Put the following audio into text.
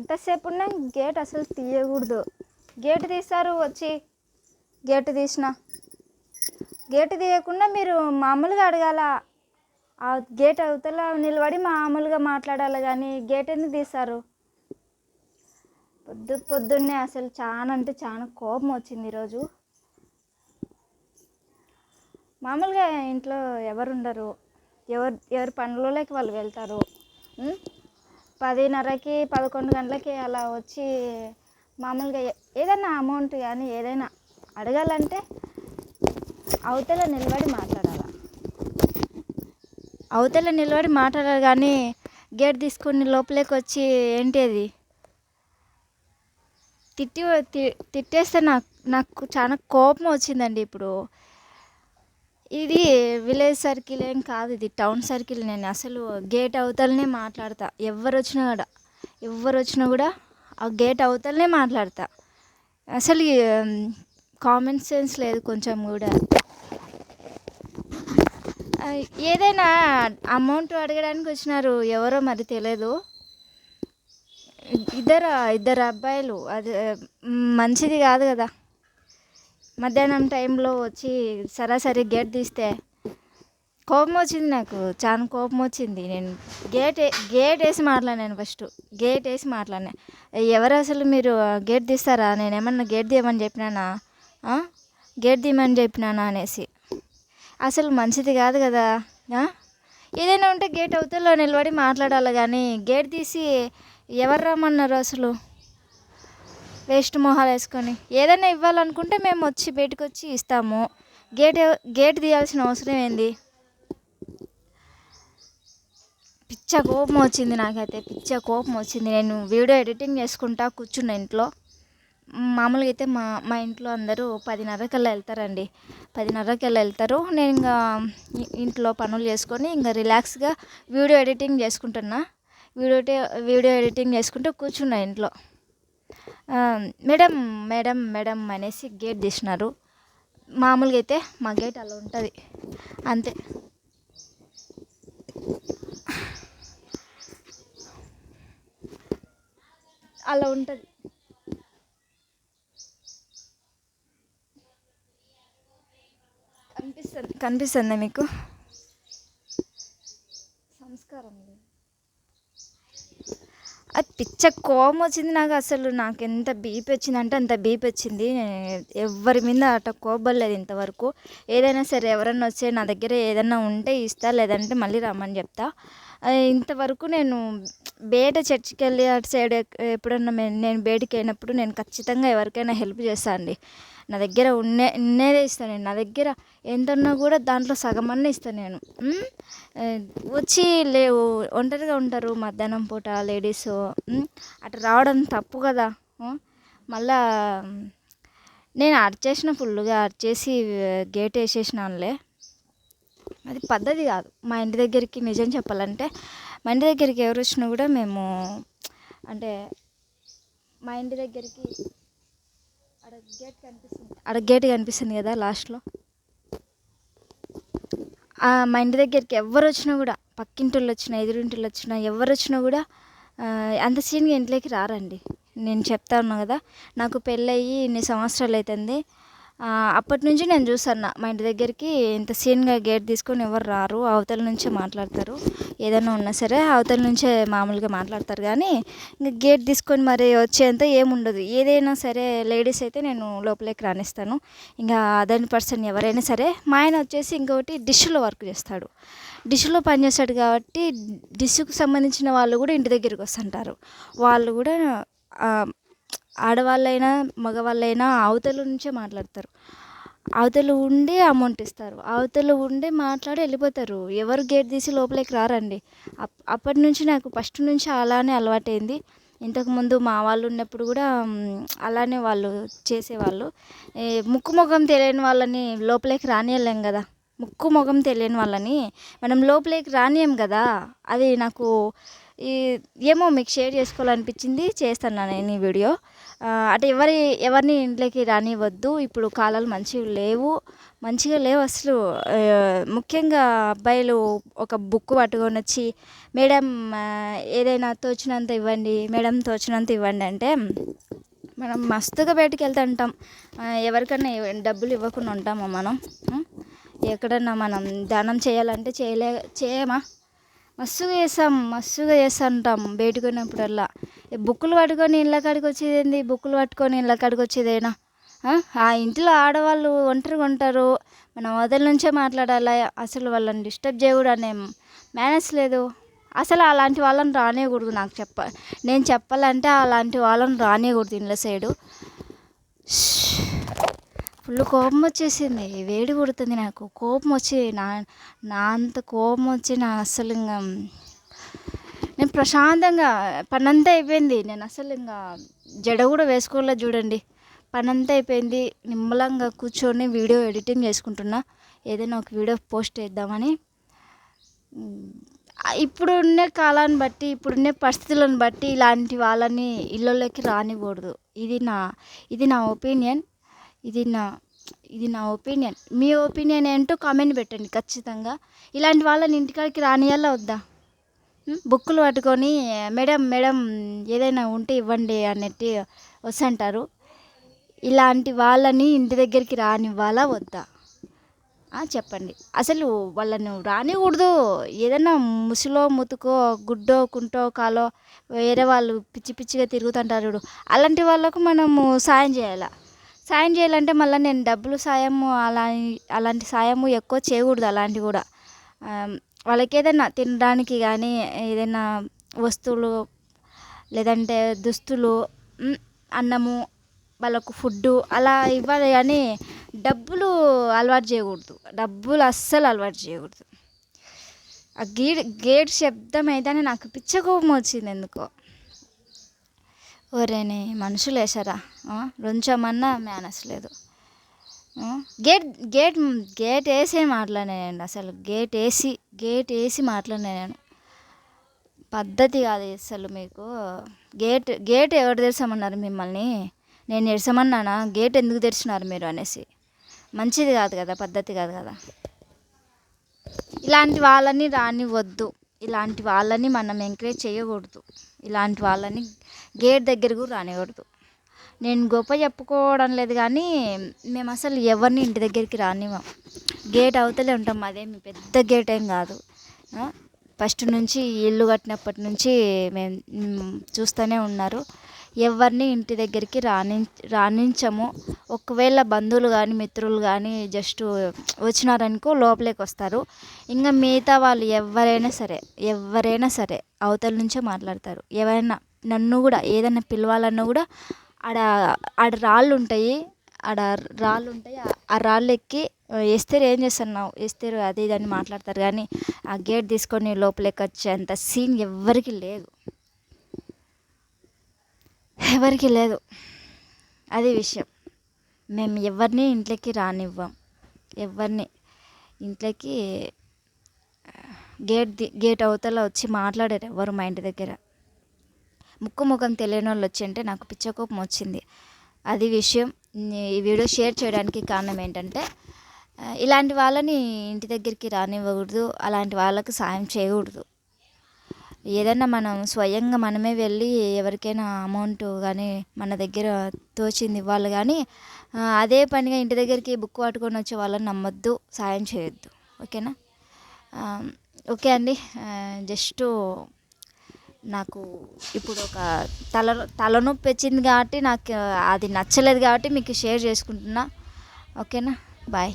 ఎంతసేపు ఉన్నా గేట్ అసలు తీయకూడదు. గేట్ తీస్తారు వచ్చి. గేట్ తీసిన. గేట్ తీయకుండా మీరు మామూలుగా అడగాల. ఆ గేట్ అవతల నిలబడి మామూలుగా మాట్లాడాలి కానీ గేట్ ఎందుకు తీస్తారు పొద్దు పొద్దున్నే అసలు చాలా అంటే చాలా కోపం వచ్చింది ఈరోజు. మామూలుగా ఇంట్లో ఎవరు ఉండరు ఎవరు ఎవరి పనులలోకి వాళ్ళు వెళ్తారు. పదిన్నరకి పదకొండు గంటలకి అలా వచ్చి మామూలుగా ఏదైనా అమౌంట్ కానీ ఏదైనా అడగాలంటే అవతల నిలబడి మాట్లాడాలి? అవతల నిలబడి మాట్లాడాలి కానీ గేట్ తీసుకుని లోపలికి వచ్చి ఏంటి అది తిట్టి తిట్టేస్తే నాకు నాకు చాలా కోపం వచ్చిందండి ఇప్పుడు. ఇది విలేజ్ సర్కిల్ ఏం కాదు ఇది టౌన్ సర్కిల్. నేను అసలు గేట్ అవతలనే మాట్లాడతా. ఎవరు వచ్చినా కూడా ఎవరు వచ్చినా కూడా ఆ గేట్ అవతలనే మాట్లాడతా. అసలు కామన్ సెన్స్ లేదు కొంచెం కూడా. ఏదైనా అమౌంట్ అడగడానికి వచ్చినారు ఎవరో మరి తెలియదు ఇద్దరు ఇద్దరు అబ్బాయిలు అది మంచిది కాదు కదా. మధ్యాహ్నం టైంలో వచ్చి సరాసరి గేట్ తీస్తే కోపం వచ్చింది నాకు. చాలా కోపం వచ్చింది. నేను గేట్ గేట్ వేసి మాట్లాడాను ఫస్ట్. గేట్ వేసి మాట్లాడినా. ఎవరు అసలు మీరు గేట్ తీస్తారా? నేను ఏమన్నా గేట్ తీయమని చెప్పినానా? గేట్ తీయమని చెప్పినానా అనేసి. అసలు మంచిది కాదు కదా? ఏదైనా ఉంటే గేట్ అవతల నిలబడి మాట్లాడాలి కానీ గేట్ తీసి ఎవరు రమ్మన్నారు అసలు? వేస్ట్ మొహాలు వేసుకొని. ఏదైనా ఇవ్వాలనుకుంటే మేము వచ్చి బయటకు వచ్చి ఇస్తాము. గేట్ గేట్ తీయాల్సిన అవసరం ఏంది? పిచ్చ కోపం వచ్చింది నాకైతే పిచ్చ కోపం వచ్చింది. నేను వీడియో ఎడిటింగ్ చేసుకుంటా కూర్చున్న ఇంట్లో. మామూలుగా అయితే మా మా ఇంట్లో అందరూ పదిన్నరకల్లా వెళ్తారండి. పదిన్నరకల్లా వెళ్తారు. నేను ఇంకా ఇంట్లో పనులు చేసుకొని ఇంకా రిలాక్స్గా వీడియో ఎడిటింగ్ చేసుకుంటున్నా. వీడియో వీడియో ఎడిటింగ్ చేసుకుంటూ కూర్చున్నా ఇంట్లో. మేడం మేడం మేడం అనేసి గేట్ తీసినారు. మామూలుగా అయితే మా గేట్ అలా ఉంటుంది. అంతే. అలా ఉంటుంది. కనిపిస్తుంది కనిపిస్తుందా మీకు? సంస్కారం అది పిచ్చ కోపం వచ్చింది నాకు అసలు. నాకు ఎంత బీపీ వచ్చిందంటే అంత బీపీ వచ్చింది. నేను ఎవరి మీద అట కోపలేదు ఇంతవరకు. ఏదైనా సరే ఎవరన్నా వచ్చే నా దగ్గర ఏదైనా ఉంటే ఇస్తా లేదంటే మళ్ళీ రమ్మని చెప్తా. ఇంతవరకు నేను బయట చర్చికి వెళ్ళి అటు సైడ్ ఎప్పుడన్నా నేను బయటికి వెళ్ళినప్పుడు నేను ఖచ్చితంగా ఎవరికైనా హెల్ప్ చేస్తాను అండి. నా దగ్గర ఉన్నే ఉన్నదే ఇస్తాను నేను. నా దగ్గర ఎంత ఉన్నా కూడా దాంట్లో సగం అన్న ఇస్తాను నేను. వచ్చి లేవు ఒంటరిగా ఉంటారు మధ్యాహ్నం పూట లేడీస్. అటు రావడం తప్పు కదా. మళ్ళా నేను అరిచేసిన ఫుల్గా అరిచేసి గేట్ వేసేసినానులే. అది పద్ధతి కాదు. మా ఇంటి దగ్గరికి నిజం చెప్పాలంటే మా ఇంటి దగ్గరికి ఎవరు వచ్చినా కూడా మేము అంటే మా ఇంటి దగ్గరికి గేట్ కనిపిస్తుంది. అక్కడ గేట్ కనిపిస్తుంది కదా లాస్ట్లో. మా ఇంటి దగ్గరికి ఎవరు వచ్చినా కూడా పక్కింటి వాళ్ళు వచ్చినా ఎదురింటి వాళ్ళు వచ్చినా ఎవరు వచ్చినా కూడా అంత సీన్గా ఇంట్లోకి రారండి. నేను చెప్తా ఉన్నా కదా నాకు పెళ్ళయి ఇన్ని సంవత్సరాలు అవుతుంది. అప్పటి నుంచి నేను చూసాను మా ఇంటి దగ్గరికి ఇంత సీన్గా గేట్ తీసుకొని ఎవరు రారు అవతల నుంచే మాట్లాడతారు. ఏదైనా ఉన్నా సరే అవతల నుంచే మామూలుగా మాట్లాడతారు. కానీ ఇంకా గేట్ తీసుకొని మరి వచ్చేంత ఏముండదు. ఏదైనా సరే లేడీస్ అయితే నేను లోపలికి రాణిస్తాను ఇంకా అదర్ పర్సన్ ఎవరైనా సరే మా ఆయన వచ్చేసి ఇంకొకటి డిష్లో వర్క్ చేస్తాడు. డిష్లో పనిచేస్తాడు కాబట్టి డిష్కు సంబంధించిన వాళ్ళు కూడా ఇంటి దగ్గరికి వస్తుంటారు. వాళ్ళు కూడా ఆడవాళ్ళైనా మగవాళ్ళైనా అవతల నుంచే మాట్లాడతారు. అవతల ఉండి అమౌంట్ ఇస్తారు. అవతల ఉండి మాట్లాడి వెళ్ళిపోతారు. ఎవరు గేట్ తీసి లోపలికి రారండి. అప్ అప్పటి నుంచి నాకు ఫస్ట్ నుంచి అలానే అలవాటైంది. ఇంతకుముందు మా వాళ్ళు ఉన్నప్పుడు కూడా అలానే వాళ్ళు చేసేవాళ్ళు. ముక్కు ముఖం తెలియని వాళ్ళని లోపలికి రానియలేం కదా. ముక్కు ముఖం తెలియని వాళ్ళని మనం లోపలికి రానియం కదా. అది నాకు ఈ ఏమో మీకు షేర్ చేసుకోవాలనిపించింది చేస్తాను నేను ఈ వీడియో. అంటే ఎవరి ఎవరిని ఇంట్లోకి రానివ్వద్దు. ఇప్పుడు కాలాలు మంచిగా లేవు. మంచిగా లేవు అసలు. ముఖ్యంగా అబ్బాయిలు ఒక బుక్ పట్టుకొని వచ్చి మేడం ఏదైనా తోచినంత ఇవ్వండి మేడం తోచినంత ఇవ్వండి అంటే మనం మస్తుగా బయటికి వెళ్తుంటాం ఎవరికైనా డబ్బులు ఇవ్వకుండా ఉంటామా మనం? ఎక్కడన్నా మనం దానం చేయాలంటే చేయలే చేయమా? మస్తుగా చేస్తాం మస్తుగా చేస్తుంటాం బయటకు పోయినప్పుడల్లా. బుక్కులు పట్టుకొని ఇళ్ళ కాడికి వచ్చేదేంది బుక్కులు పట్టుకొని ఇళ్ళ కాడికి వచ్చేదేనా? ఆ? ఇంట్లో ఆడవాళ్ళు ఒంటరిగా ఉంటారు. మనం మొదటి నుంచే మాట్లాడాలి? అసలు వాళ్ళని డిస్టర్బ్ చేయకూడదు అనే లేదు. అసలు అలాంటి వాళ్ళని రానియకూడదు నాకు చెప్ప నేను చెప్పాలంటే అలాంటి వాళ్ళని రానియకూడదు ఇండ్ల సైడు. ఫుల్ కోపం వచ్చేసింది. వేడి కొడుతుంది నాకు. కోపం వచ్చి నా నా అంత కోపం వచ్చి నా అసలు ఇంకా నేను ప్రశాంతంగా పనంతా అయిపోయింది. నేను అసలు ఇంకా జడ కూడా వేసుకోలే చూడండి. పనంతా అయిపోయింది. నిమ్మలంగా కూర్చొని వీడియో ఎడిటింగ్ చేసుకుంటున్నా. ఏదైనా ఒక వీడియో పోస్ట్ చేద్దామని. ఇప్పుడున్న కాలాన్ని బట్టి ఇప్పుడున్న పరిస్థితులను బట్టి ఇలాంటి వాళ్ళని ఇళ్ళలోకి రానివ్వకూడదు. ఇది నా ఇది నా ఒపీనియన్. ఇది నా ఇది నా ఒపీనియన్. మీ ఒపీనియన్ ఏంటో కామెంట్ పెట్టండి ఖచ్చితంగా. ఇలాంటి వాళ్ళని ఇంటికాడికి రానియాలా వద్దా? బుక్కులు పట్టుకొని మేడం మేడం ఏదైనా ఉంటే ఇవ్వండి అన్నట్టు వస్తుంటారు ఇలాంటి వాళ్ళని ఇంటి దగ్గరికి రానివ్వాలా వద్దా? చెప్పండి. అసలు వాళ్ళను రానికూడదు ఏదైనా ముసులో ముతుకో గుడ్డో కుంటో కాలో వేరే వాళ్ళు పిచ్చి పిచ్చిగా తిరుగుతుంటారు చూడు. అలాంటి వాళ్ళకు మనము సాయం చేయాలి? సాయం చేయాలంటే మళ్ళీ నేను డబ్బులు సాయము అలా అలాంటి సాయము ఎక్కువ చేయకూడదు అలాంటివి కూడా. వాళ్ళకి ఏదైనా తినడానికి కానీ ఏదైనా వస్తువులు లేదంటే దుస్తులు అన్నము వాళ్ళకు ఫుడ్డు అలా ఇవ్వాలి కానీ డబ్బులు అలవాటు చేయకూడదు. డబ్బులు అస్సలు అలవాటు చేయకూడదు. ఆ గేట్ గేట్ శబ్దం అయితేనే నాకు పిచ్చ కోపం వచ్చింది ఎందుకో. ఓరేని మనుషులు వేసారా కొంచెమన్నా మేనస్ లేదు గేట్ గేట్ గేట్ వేసే మాట్లాడినానండి అసలు. గేట్ వేసి గేట్ వేసి మాట్లాడినాను పద్ధతి కాదు అసలు మీకు. గేట్ గేట్ ఎవరు తెరచమన్నారు మిమ్మల్ని? నేను తెరచమన్నానా గేట్ ఎందుకు తెరిచినారు మీరు అనేసి. మంచిది కాదు కదా పద్ధతి కాదు కదా. ఇలాంటి వాళ్ళని రానివ్వద్దు. ఇలాంటి వాళ్ళని మనం ఎంకరేజ్ చేయకూడదు. ఇలాంటి వాళ్ళని గేట్ దగ్గరకు రానివ్వకూడదు. నేను గొప్ప చెప్పుకోవడం లేదు కానీ మేము అసలు ఎవరిని ఇంటి దగ్గరికి రానివ్వం. గేట్ అవతలే ఉంటాం. అదేమి పెద్ద గేట్ ఏం కాదు. ఫస్ట్ నుంచి ఇల్లు కట్టినప్పటి నుంచి మేము చూస్తూనే ఉన్నారు. ఎవరిని ఇంటి దగ్గరికి రాని రాణించము ఒకవేళ బంధువులు కానీ మిత్రులు కానీ జస్ట్ వచ్చినారనుకో లోపలికి వస్తారు. ఇంకా మిగతా వాళ్ళు ఎవరైనా సరే ఎవరైనా సరే అవతల నుంచే మాట్లాడతారు. ఎవరైనా నన్ను కూడా ఏదైనా పిలవాలన్నా కూడా ఆడ ఆడ రాళ్ళు ఉంటాయి ఆడ రాళ్ళు ఉంటాయి ఆ- రాళ్ళు ఎక్కి ఎస్తేరు ఏం చేస్తున్నావు? ఎస్తేరు అది ఇది అని మాట్లాడతారు. కానీ ఆ గేట్ తీసుకొని లోపలికి వచ్చేంత సీన్ ఎవ్వరికి లేదు. ఎవరికి లేదు. అది విషయం. మేము ఎవరిని ఇంట్లోకి రానివ్వం. ఎవరిని ఇంట్లోకి గేట్ గేట్ అవతల వచ్చి మాట్లాడారు ఎవరు మా ఇంటి దగ్గర. ముక్కు ముఖం తెలియని వాళ్ళు వచ్చి అంటే నాకు పిచ్చకోపం వచ్చింది. అది విషయం ఈ వీడియో షేర్ చేయడానికి కారణం ఏంటంటే ఇలాంటి వాళ్ళని ఇంటి దగ్గరికి రానివ్వకూడదు అలాంటి వాళ్ళకు సాయం చేయకూడదు. ఏదైనా మనం స్వయంగా మనమే వెళ్ళి ఎవరికైనా అమౌంట్ కానీ మన దగ్గర తోచింది ఇవ్వాలి కానీ అదే పనిగా ఇంటి దగ్గరికి బుక్ పట్టుకొని వచ్చే వాళ్ళని నమ్మొద్దు సాయం చేయొద్దు. ఓకేనా? ఓకే అండి. జస్ట్ నాకు ఇప్పుడు ఒక తల తలనొప్పి వచ్చింది కాబట్టి నాకు అది నచ్చలేదు కాబట్టి మీకు షేర్ చేసుకుంటున్నా. ఓకేనా? బాయ్.